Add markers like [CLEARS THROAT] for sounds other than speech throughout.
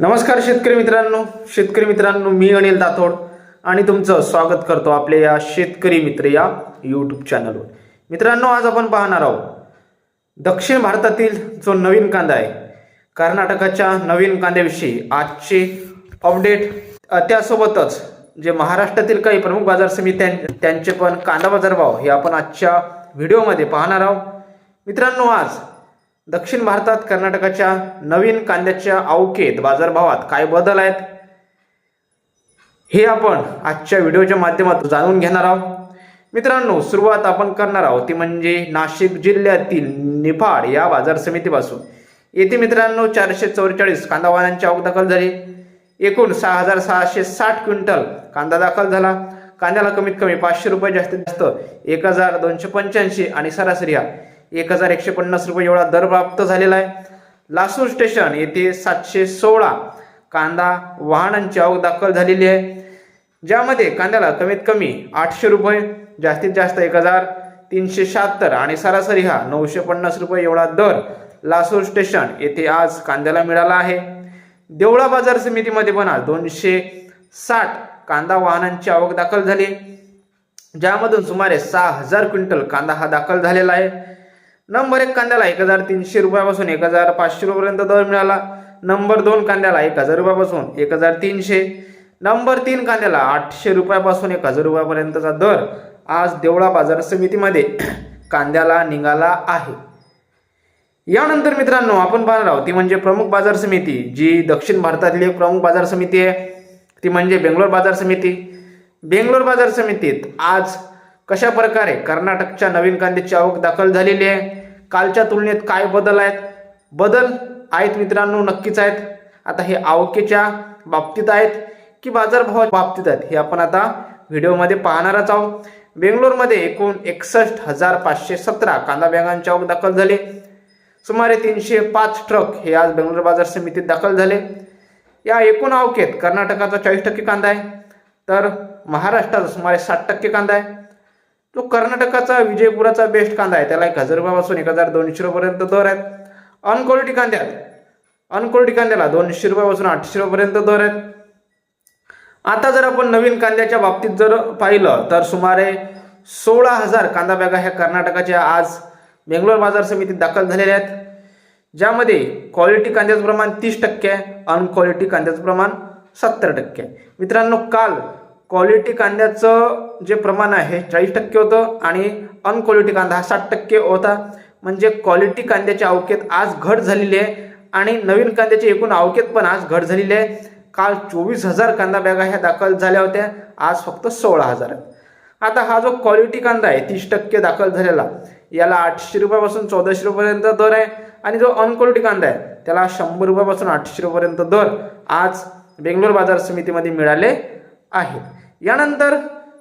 नमस्कार शेतकरी मित्रांनो. शेतकरी मित्रांनो मी अनिल दाथोड आणि तुमचं स्वागत करतो आपल्या या शेतकरी मित्र या यूट्यूब चॅनलवर मित्रांनो आज आपण पाहणार आहोत दक्षिण भारतातील जो नवीन कांदा आहे कर्नाटकाच्या नवीन कांद्याविषयी आजचे अपडेट त्यासोबतच जे महाराष्ट्रातील काही प्रमुख बाजार समित्या त्यांचे पण कांदा बाजार भाव हे आपण आजच्या व्हिडिओमध्ये पाहणार आहोत. मित्रांनो आज दक्षिण भारतात कर्नाटकाच्या नवीन कांद्याच्या अवकेत बाजारभावात काय बदल आहेत? हे आपण आजच्या व्हिडिओच्या माध्यमातून जाणून घेणार आहोत. मित्रांनो सुरुवात आपण करणार आहोत ती म्हणजे नाशिक जिल्ह्यातील निफाड या बाजार समितीपासून. येथे मित्रांनो चारशे चौवेचाळीस कांदा वाहनांची आवक दाखल झाली. एकूण सहा हजार सहाशे साठ क्विंटल कांदा दाखल झाला. कांद्याला कमीत कमी पाचशे रुपये जास्तीत जास्त एक हजार दोनशे पंच्याऐंशी आणि सरासरी हा एक हजार एकशे पन्नास रुपये एवढा दर प्राप्त झालेला आहे. लासूर स्टेशन येथे सातशे सोळा कांदा वाहनांची आवक दाखल झालेली आहे. ज्यामध्ये कांद्याला कमीत कमी आठशे रुपये जास्तीत जास्त एक हजार तीनशे शहात्तर आणि सरासरी हा नऊशे पन्नास रुपये एवढा दर लासूर स्टेशन येथे आज कांद्याला मिळाला आहे. देवळा बाजार समितीमध्ये पण आज दोनशे साठ कांदा वाहनांची आवक दाखल झाली. ज्यामधून सुमारे सहा हजार क्विंटल कांदा हा दाखल झालेला आहे. नंबर एक कांद्याला एक हजार तीनशे रुपयापासून एक हजार पाचशे रुपयापर्यंत दर मिळाला. नंबर दोन कांद्याला एक हजार रुपयापासून एक हजार तीनशे. नंबर तीन कांद्याला आठशे रुपयापासून एक हजार रुपयापर्यंतचा दर आज देवळा बाजार समितीमध्ये [CLEARS THROAT] कांद्याला निघाला आहे. यानंतर मित्रांनो आपण पाहणार आहोत ती म्हणजे प्रमुख बाजार समिती जी दक्षिण भारतातली एक प्रमुख बाजार समिती आहे. ती म्हणजे बेंगलोर बाजार समिती. बेंगलोर बाजार समितीत आज कशा प्रकारे कर्नाटकच्या नवीन कांद्याची आवक दाखल झालेली आहे? कालच्या तुलनेत काय बदल आहेत? बदल आहेत मित्रांनो नक्कीच आहेत. आता हे आवकेच्या बाबतीत आहेत की बाजारभावाच्या बाबतीत आहेत हे आपण आता व्हिडिओमध्ये पाहणारच आहोत. बेंगलोरमध्ये एकूण एकसष्ट हजार पाचशे सतरा कांदा बॅगांची आवक दाखल झाली. सुमारे तीनशे पाच ट्रक हे आज बेंगलोर बाजार समितीत दाखल झाले. या एकूण आवकेत कर्नाटकाचा चाळीस टक्के कांदा आहे तर महाराष्ट्राचा सुमारे साठ टक्के कांदा आहे. तो कर्नाटकाचा विजयपुराचा बेस्ट कांदा आहे. त्याला एक हजार रुपयापासून एक हजार दोनशे रुपयापर्यंत दर आहेत. अनक्वालिटी कांद्यात. अनक्वालिटी कांद्याला दोनशे रुपयापासून आठशे रुपयापर्यंत दर आहेत. आता जर आपण नवीन कांद्याच्या बाबतीत जर पाहिलं तर सुमारे सोळा हजार कांदा बॅगा ह्या कर्नाटकाच्या आज बेंगलोर बाजार समितीत दाखल झालेल्या आहेत. ज्यामध्ये क्वालिटी कांद्याचं प्रमाण तीस टक्के आहे. अनक्वालिटी कांद्याचं प्रमाण सत्तर टक्के आहे. मित्रांनो काल क्वालिटी कांद्याचं जे प्रमाण आहे चाळीस टक्के होतं आणि अनक्वालिटी कांदा हा साठ टक्के होता. म्हणजे क्वालिटी कांद्याच्या अवकेत आज घट झालेली आहे आणि नवीन कांद्याचे एकूण अवकेत पण आज घट झालेली आहे. काल चोवीस हजार कांदा बॅगा ह्या दाखल झाल्या होत्या आज फक्त सोळा हजार आहेत. आता हा जो क्वालिटी कांदा आहे तीस टक्के दाखल झालेला याला आठशे रुपयापासून चौदाशे रुपयापर्यंत दर आहे आणि जो अनक्वालिटी कांदा आहे त्याला शंभर रुपयापासून आठशे रुपयापर्यंत दर आज बेंगलोर बाजार समितीमध्ये मिळाले आहेत. यानंतर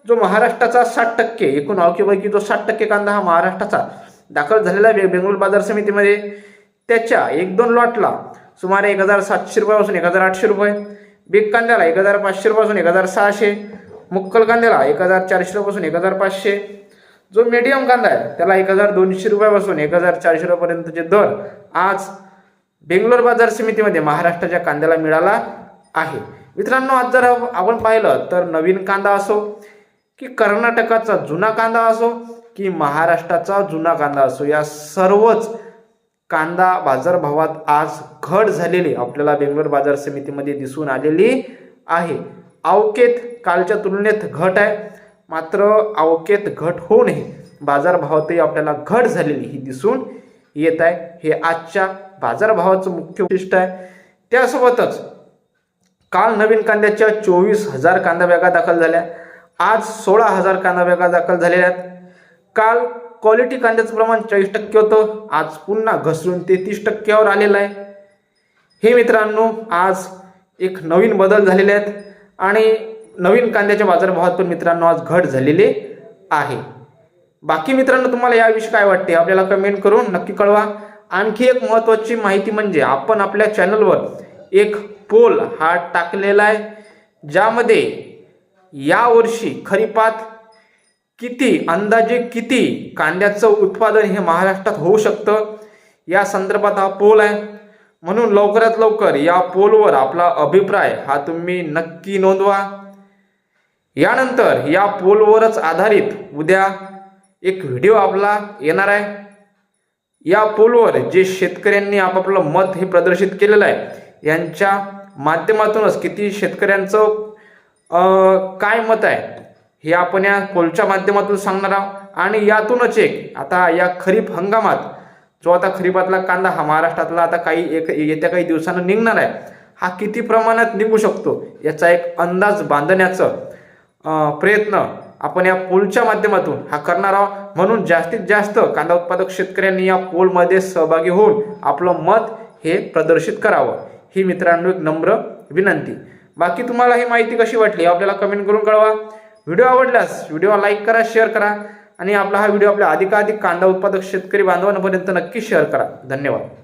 जो महाराष्ट्राचा साठ टक्के एकूण आवकीपैकी जो साठ टक्के कांदा हा महाराष्ट्राचा दाखल झालेला आहे बेंगलोर बाजार समितीमध्ये त्याच्या एक दोन लॉटला सुमारे एक हजार सातशे रुपयापासून एक हजार आठशे रुपये बिग कांद्याला एक हजार पाचशे रुपयापासून एक हजार सहाशे मुक्कल कांद्याला एक हजार चारशे रुपयापासून एक हजार पाचशे जो मीडियम कांदा आहे त्याला एक हजार दोनशे रुपयापासून एक हजार चारशे रुपयापर्यंतचे दर आज बेंगलोर बाजार समितीमध्ये महाराष्ट्राच्या कांद्याला मिळाला आहे. मित्रांनो आज जर आपण पाहिलं तर नवीन कांदा असो की कर्नाटकाचा जुना कांदा असो की महाराष्ट्राचा जुना कांदा असो या सर्वच कांदा बाजारभावात आज घट झालेली आपल्याला बेंगलोर बाजार समितीमध्ये दिसून आलेली आहे. अवकेत कालच्या तुलनेत घट आहे मात्र अवकेत घट होऊनही बाजारभावातही आपल्याला घट झालेली ही दिसून येत आहे. हे आजच्या बाजारभावाचं मुख्य उद्दिष्ट आहे. त्यासोबतच काल नवीन कांद्याच्या चोवीस हजार कांदा बॅगा दाखल झाल्या. आज सोळा हजार कांदा बॅगा दाखल झालेल्या आहेत. काल क्वालिटी कांद्याचं प्रमाण चाळीस टक्के होतं. आज पुन्हा घसरून तेहतीस टक्क्यावर आलेलं आहे. हे मित्रांनो आज एक नवीन बदल झालेले आहेत. आणि नवीन कांद्याच्या बाजारभावात पण मित्रांनो आज घट झालेली आहे. बाकी मित्रांनो तुम्हाला याविषयी काय वाटते? आपल्याला कमेंट करून नक्की कळवा. आणखी एक महत्त्वाची माहिती म्हणजे आपण आपल्या चॅनलवर एक पोल हा टाकलेला आहे ज्यामध्ये यावर्षी खरीपात किती अंदाजे किती कांद्याचं उत्पादन हे महाराष्ट्रात होऊ शकतं? या संदर्भात हा पोल आहे. म्हणून लवकरात लवकर या पोलवर आपला अभिप्राय हा तुम्ही नक्की नोंदवा. यानंतर या पोलवरच आधारित उद्या एक व्हिडिओ आपला येणार आहे. या पोलवर जे शेतकऱ्यांनी आपापलं मत हे प्रदर्शित केलेलं आहे यांच्या माध्यमातूनच किती शेतकऱ्यांचं काय मत आहे हे आपण या पोलच्या माध्यमातून सांगणार आहोत. आणि यातूनच एक आता या खरीप हंगामात जो आता खरीपातला कांदा हा महाराष्ट्रातला आता काही एक येत्या काही दिवसानं निघणार आहे हा किती प्रमाणात निघू शकतो याचा एक अंदाज बांधण्याचं प्रयत्न आपण या पोलच्या माध्यमातून हा करणार आहोत. म्हणून जास्तीत जास्त कांदा उत्पादक शेतकऱ्यांनी या पोलमध्ये सहभागी होऊन आपलं मत हे प्रदर्शित करावं. ही मित्रांनो एक नम्र विनंती. बाकी तुम्हाला ही माहिती कशी वाटली आपल्याला कमेंट करून कळवा. व्हिडिओ आवडल्यास व्हिडिओ लाईक करा शेअर करा आणि आपला हा व्हिडिओ आपल्या अधिकाधिक कांदा उत्पादक शेतकरी बांधवांपर्यंत नक्की शेअर करा. धन्यवाद.